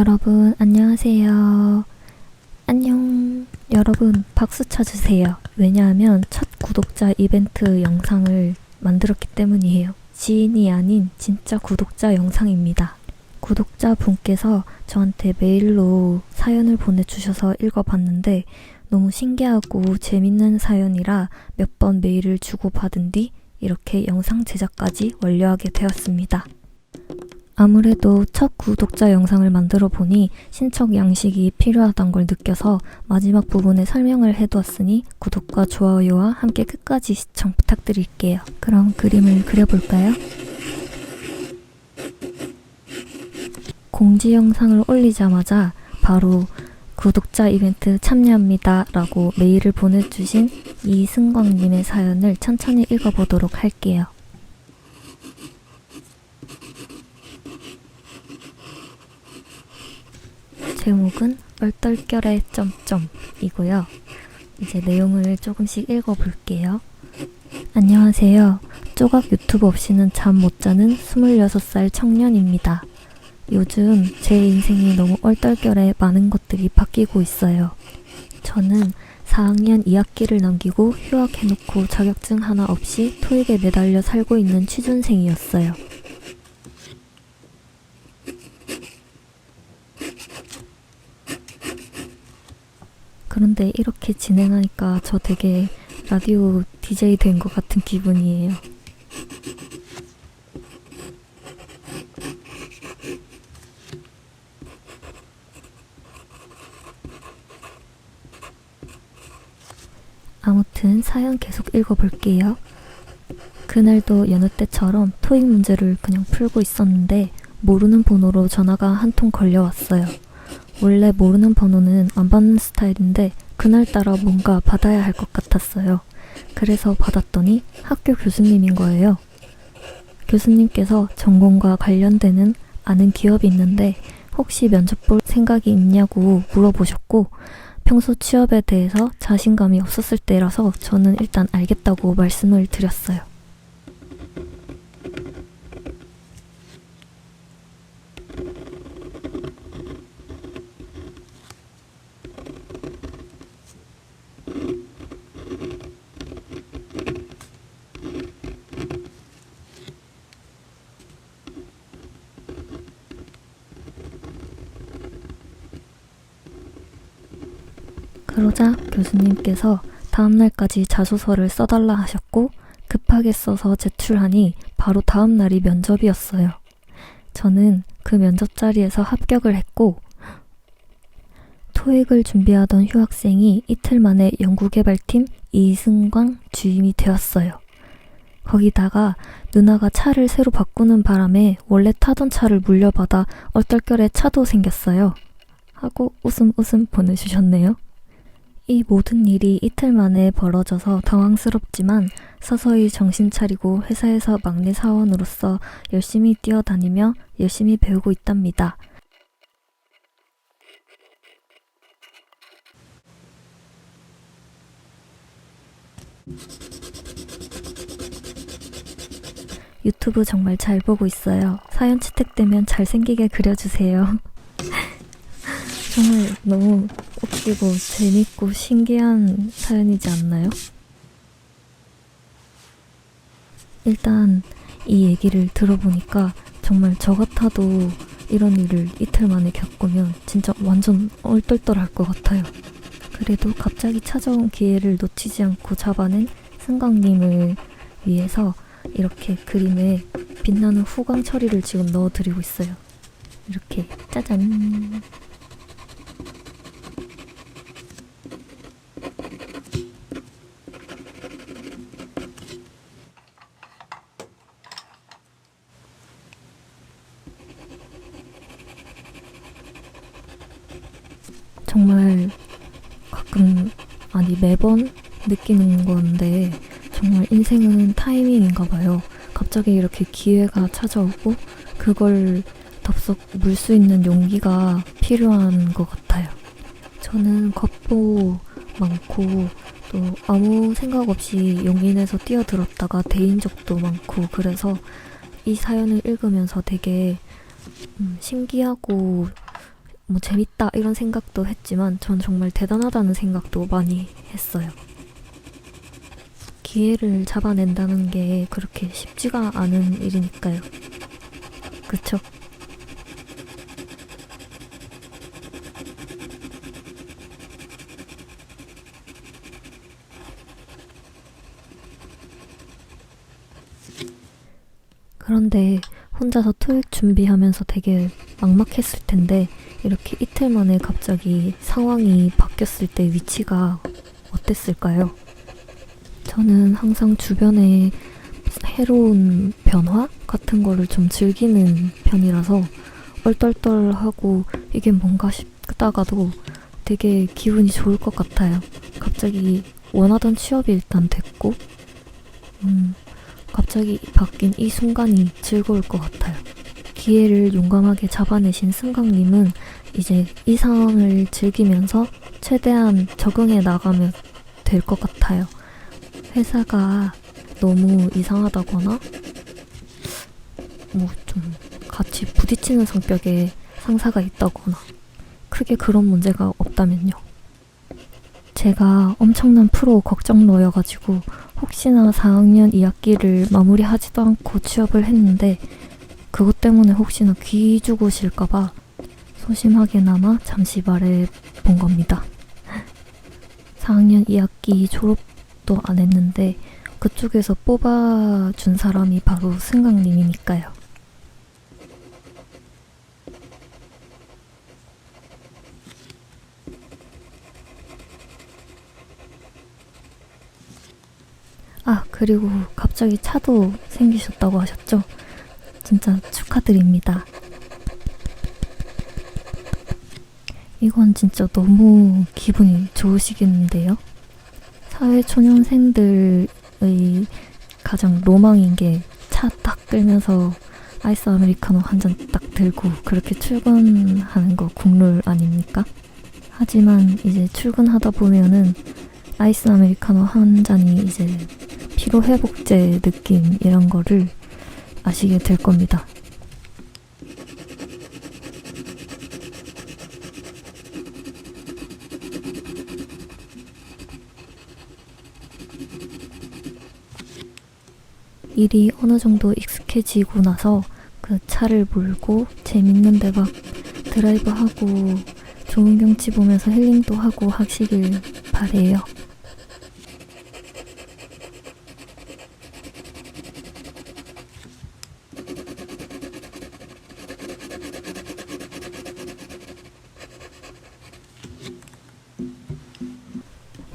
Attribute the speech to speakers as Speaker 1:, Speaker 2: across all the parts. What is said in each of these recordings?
Speaker 1: 여러분, 안녕하세요. 안녕. 여러분, 박수 쳐주세요. 왜냐하면 첫 구독자 이벤트 영상을 만들었기 때문이에요. 지인이 아닌 진짜 구독자 영상입니다. 구독자 분께서 저한테 메일로 사연을 보내주셔서 읽어봤는데 너무 신기하고 재밌는 사연이라 몇 번 메일을 주고받은 뒤 이렇게 영상 제작까지 완료하게 되었습니다. 아무래도 첫 구독자 영상을 만들어 보니 신청 양식이 필요하단 걸 느껴서 마지막 부분에 설명을 해두었으니 구독과 좋아요와 함께 끝까지 시청 부탁드릴게요. 그럼 그림을 그려볼까요? 공지 영상을 올리자마자 바로 구독자 이벤트 참여합니다 라고 메일을 보내주신 이승광님의 사연을 천천히 읽어보도록 할게요. 제목은 얼떨결에 점점이고요. 이제 내용을 조금씩 읽어볼게요. 안녕하세요. 조각 유튜브 없이는 잠 못 자는 26살 청년입니다. 요즘 제 인생이 너무 얼떨결에 많은 것들이 바뀌고 있어요. 저는 4학년 2학기를 남기고 휴학해놓고 자격증 하나 없이 토익에 매달려 살고 있는 취준생이었어요. 그런데 이렇게 진행하니까 저 되게 라디오 DJ 된 것 같은 기분이에요. 아무튼 사연 계속 읽어볼게요. 그날도 여느 때처럼 토익 문제를 그냥 풀고 있었는데 모르는 번호로 전화가 한 통 걸려왔어요. 원래 모르는 번호는 안 받는 스타일인데 그날따라 뭔가 받아야 할 것 같았어요. 그래서 받았더니 학교 교수님인 거예요. 교수님께서 전공과 관련되는 아는 기업이 있는데 혹시 면접 볼 생각이 있냐고 물어보셨고 평소 취업에 대해서 자신감이 없었을 때라서 저는 일단 알겠다고 말씀을 드렸어요. 그러자 교수님께서 다음날까지 자소서를 써달라 하셨고 급하게 써서 제출하니 바로 다음날이 면접이었어요. 저는 그 면접 자리에서 합격을 했고 토익을 준비하던 휴학생이 이틀 만에 연구개발팀 이승광 주임이 되었어요. 거기다가 누나가 차를 새로 바꾸는 바람에 원래 타던 차를 물려받아 얼떨결에 차도 생겼어요. 하고 웃음 웃음 보내주셨네요. 이 모든 일이 이틀 만에 벌어져서 당황스럽지만 서서히 정신 차리고 회사에서 막내 사원으로서 열심히 뛰어다니며 열심히 배우고 있답니다. 유튜브 정말 잘 보고 있어요. 사연 채택되면 잘생기게 그려주세요. 정말 너무 웃기고 재밌고 신기한 사연이지 않나요? 일단 이 얘기를 들어보니까 정말 저 같아도 이런 일을 이틀 만에 겪으면 진짜 완전 얼떨떨할 것 같아요. 그래도 갑자기 찾아온 기회를 놓치지 않고 잡아낸 승광님을 위해서 이렇게 그림에 빛나는 후광 처리를 지금 넣어드리고 있어요. 이렇게 짜잔. 정말 가끔 아니 매번 느끼는 건데 정말 인생은 타이밍인가 봐요. 갑자기 이렇게 기회가 찾아오고 그걸 덥석 물 수 있는 용기가 필요한 것 같아요. 저는 겁도 많고 또 아무 생각 없이 용기 내서 뛰어들었다가 데인 적도 많고 그래서 이 사연을 읽으면서 되게 음, 신기하고 뭐 재밌다 이런 생각도 했지만 전 정말 대단하다는 생각도 많이 했어요. 기회를 잡아낸다는 게 그렇게 쉽지가 않은 일이니까요. 그쵸? 그런데 혼자서 토익 준비하면서 되게 막막했을 텐데 이렇게 이틀 만에 갑자기 상황이 바뀌었을 때 위치가 어땠을까요? 저는 항상 주변에 해로운 변화 같은 거를 좀 즐기는 편이라서 얼떨떨하고 이게 뭔가 싶다가도 되게 기분이 좋을 것 같아요. 갑자기 원하던 취업이 일단 됐고, 음, 갑자기 바뀐 이 순간이 즐거울 것 같아요. 기회를 용감하게 잡아내신 승강님은 이제 이 상황을 즐기면서 최대한 적응해 나가면 될 것 같아요. 회사가 너무 이상하다거나 뭐 좀 같이 부딪히는 성격의 상사가 있다거나 크게 그런 문제가 없다면요. 제가 엄청난 프로 걱정러여가지고 혹시나 4학년 2학기를 마무리하지도 않고 취업을 했는데 그것 때문에 혹시나 귀 죽으실까봐 소심하게나마 잠시 말해 본 겁니다. 4학년 2학기 졸업 도 안 했는데 그쪽에서 뽑아준 사람이 바로 승강님이니까요. 아, 그리고 갑자기 차도 생기셨다고 하셨죠? 진짜 축하드립니다. 이건 진짜 너무 기분이 좋으시겠는데요? 사회초년생들의 가장 로망인 게 차 딱 끌면서 아이스 아메리카노 한 잔 딱 들고 그렇게 출근하는 거 국룰 아닙니까? 하지만 이제 출근하다 보면은 아이스 아메리카노 한 잔이 이제 피로 회복제 느낌 이런 거를 아시게 될 겁니다. 일이 어느 정도 익숙해지고 나서 그 차를 몰고 재밌는 데 막 드라이브하고 좋은 경치 보면서 힐링도 하고 하시길 바래요.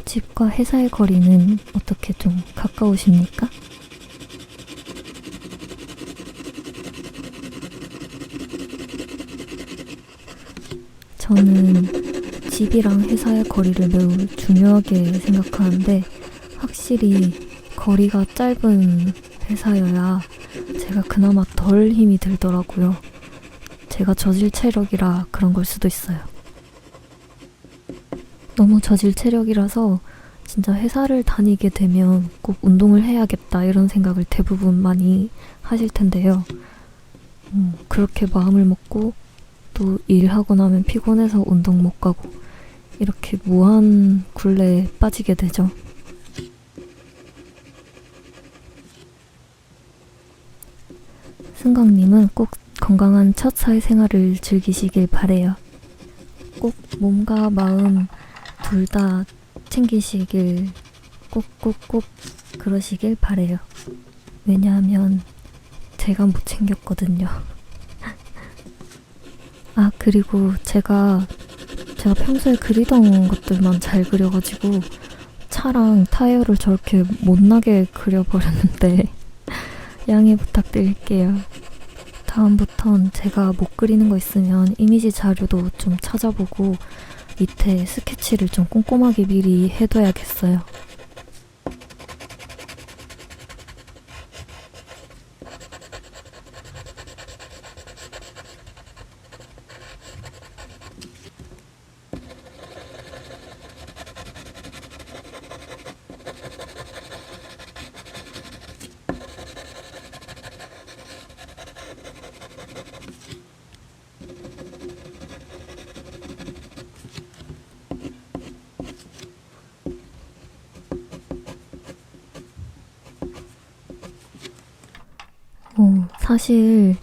Speaker 1: 집과 회사의 거리는 어떻게 좀 가까우십니까? 저는 집이랑 회사의 거리를 매우 중요하게 생각하는데 확실히 거리가 짧은 회사여야 제가 그나마 덜 힘이 들더라고요. 제가 저질 체력이라 그런 걸 수도 있어요. 너무 저질 체력이라서 진짜 회사를 다니게 되면 꼭 운동을 해야겠다 이런 생각을 대부분 많이 하실 텐데요. 음, 그렇게 마음을 먹고 또 일하고 나면 피곤해서 운동 못 가고 이렇게 무한 굴레에 빠지게 되죠. 승강님은 꼭 건강한 첫 사회생활을 즐기시길 바래요. 꼭 몸과 마음 둘 다 챙기시길 꼭꼭꼭 그러시길 바래요. 왜냐하면 제가 못 챙겼거든요. 아, 그리고 제가, 제가 평소에 그리던 것들만 잘 그려가지고, 차랑 타이어를 저렇게 못나게 그려버렸는데, 양해 부탁드릴게요. 다음부턴 제가 못 그리는 거 있으면 이미지 자료도 좀 찾아보고, 밑에 스케치를 좀 꼼꼼하게 미리 해둬야겠어요. 사실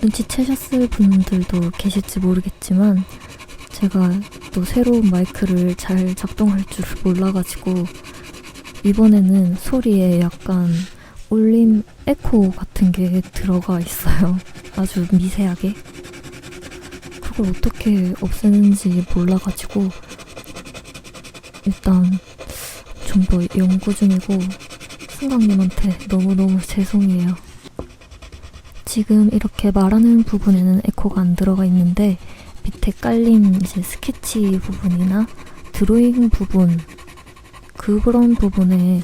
Speaker 1: 눈치채셨을 분들도 계실지 모르겠지만 제가 또 새로운 마이크를 잘 작동할 줄 몰라가지고 이번에는 소리에 약간 울림 에코 같은 게 들어가 있어요. 아주 미세하게. 그걸 어떻게 없애는지 몰라가지고 일단 좀 더 연구 중이고 승강님한테 너무너무 죄송해요. 지금 이렇게 말하는 부분에는 에코가 안 들어가 있는데 밑에 깔린 이제 스케치 부분이나 드로잉 부분 그런 부분에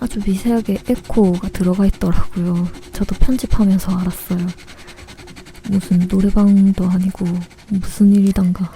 Speaker 1: 아주 미세하게 에코가 들어가 있더라고요. 저도 편집하면서 알았어요. 무슨 노래방도 아니고 무슨 일이단가.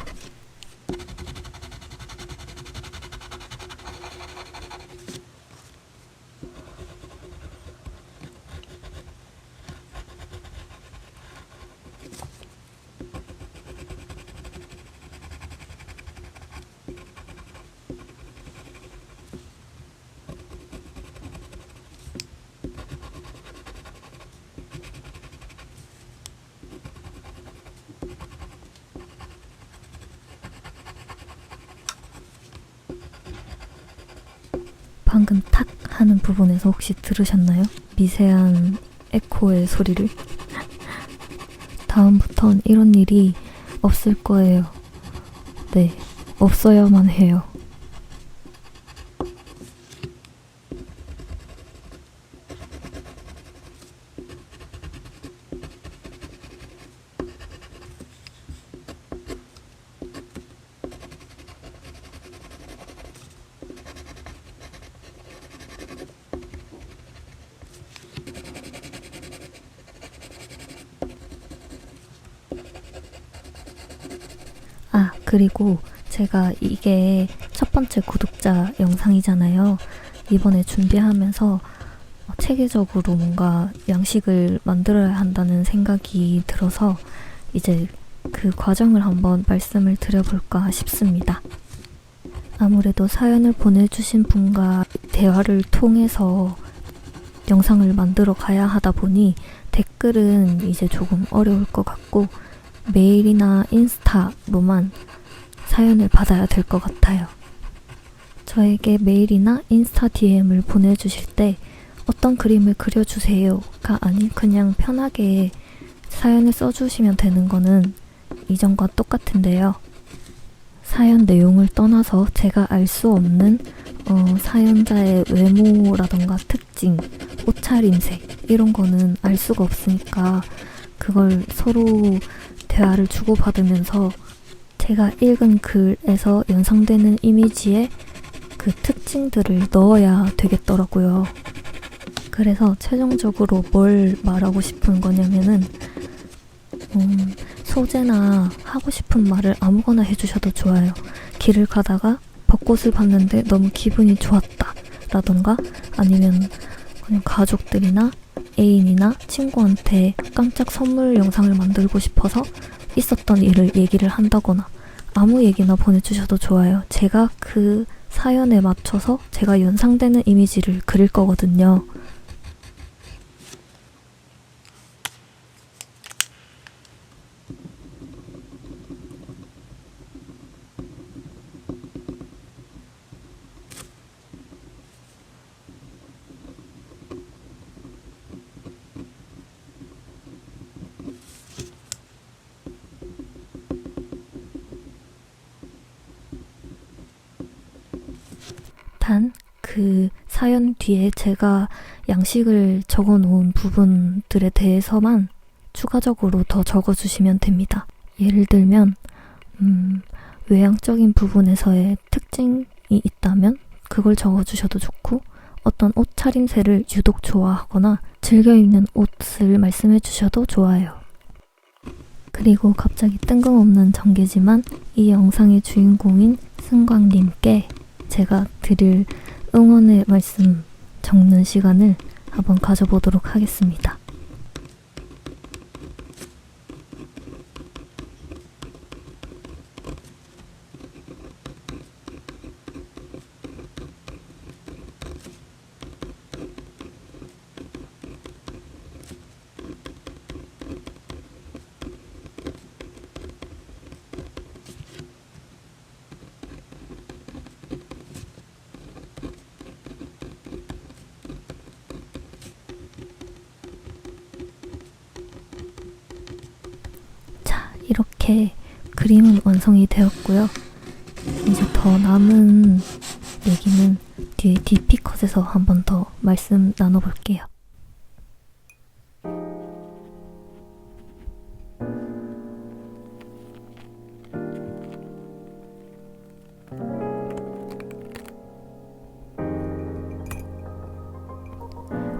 Speaker 1: 방금 탁 하는 부분에서 혹시 들으셨나요? 미세한 에코의 소리를. 다음부턴 이런 일이 없을 거예요. 네, 없어야만 해요. 아, 그리고 제가 이게 첫 번째 구독자 영상이잖아요. 이번에 준비하면서 체계적으로 뭔가 양식을 만들어야 한다는 생각이 들어서 이제 그 과정을 한번 말씀을 드려볼까 싶습니다. 아무래도 사연을 보내주신 분과 대화를 통해서 영상을 만들어 가야 하다 보니 댓글은 이제 조금 어려울 것 같고 메일이나 인스타로만 사연을 받아야 될 것 같아요. 저에게 메일이나 인스타 DM을 보내주실 때 어떤 그림을 그려주세요가 아닌 그냥 편하게 사연을 써주시면 되는 거는 이전과 똑같은데요. 사연 내용을 떠나서 제가 알 수 없는 어, 사연자의 외모라던가 특징, 옷차림색 이런 거는 알 수가 없으니까 그걸 서로 대화를 주고받으면서 제가 읽은 글에서 연상되는 이미지에 그 특징들을 넣어야 되겠더라고요. 그래서 최종적으로 뭘 말하고 싶은 거냐면은 음, 소재나 하고 싶은 말을 아무거나 해주셔도 좋아요. 길을 가다가 벚꽃을 봤는데 너무 기분이 좋았다. 라던가 아니면 그냥 가족들이나 애인이나 친구한테 깜짝 선물 영상을 만들고 싶어서 있었던 일을 얘기를 한다거나 아무 얘기나 보내주셔도 좋아요. 제가 그 사연에 맞춰서 제가 연상되는 이미지를 그릴 거거든요. 단 그 사연 뒤에 제가 양식을 적어 놓은 부분들에 대해서만 추가적으로 더 적어 주시면 됩니다. 예를 들면, 음, 외향적인 부분에서의 특징이 있다면 그걸 적어 주셔도 좋고, 어떤 옷 차림새를 유독 좋아하거나 즐겨 입는 옷을 말씀해 주셔도 좋아요. 그리고 갑자기 뜬금없는 전개지만 이 영상의 주인공인 승광님께 제가 드릴 응원의 말씀 적는 시간을 한번 가져보도록 하겠습니다. 이렇게 그림은 완성이 되었고요. 이제 더 남은 얘기는 뒤에 디피컷에서 한 번 더 말씀 나눠볼게요.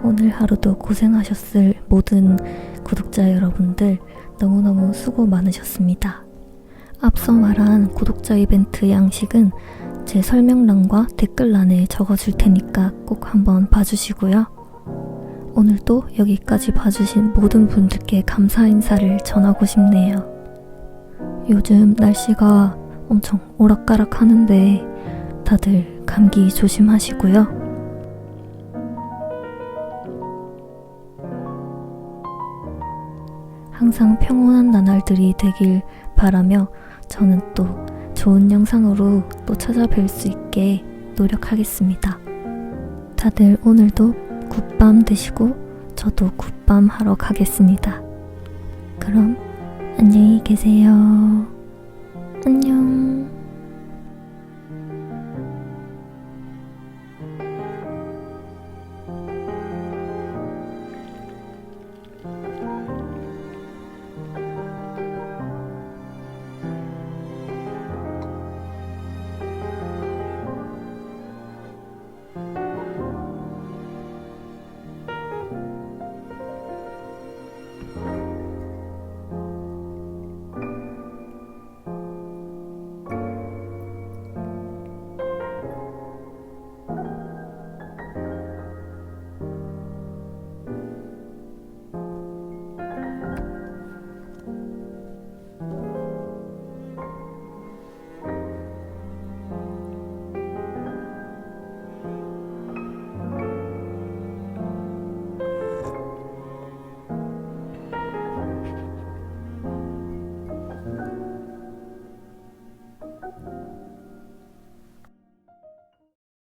Speaker 1: 오늘 하루도 고생하셨을 모든 구독자 여러분들 너무너무 수고 많으셨습니다. 앞서 말한 구독자 이벤트 양식은 제 설명란과 댓글란에 적어줄 테니까 꼭 한번 봐주시고요. 오늘도 여기까지 봐주신 모든 분들께 감사 인사를 전하고 싶네요. 요즘 날씨가 엄청 오락가락 하는데 다들 감기 조심하시고요. 항상 평온한 나날들이 되길 바라며 저는 또 좋은 영상으로 또 찾아뵐 수 있게 노력하겠습니다. 다들 오늘도 굿밤 드시고 저도 굿밤 하러 가겠습니다. 그럼 안녕히 계세요. 안녕.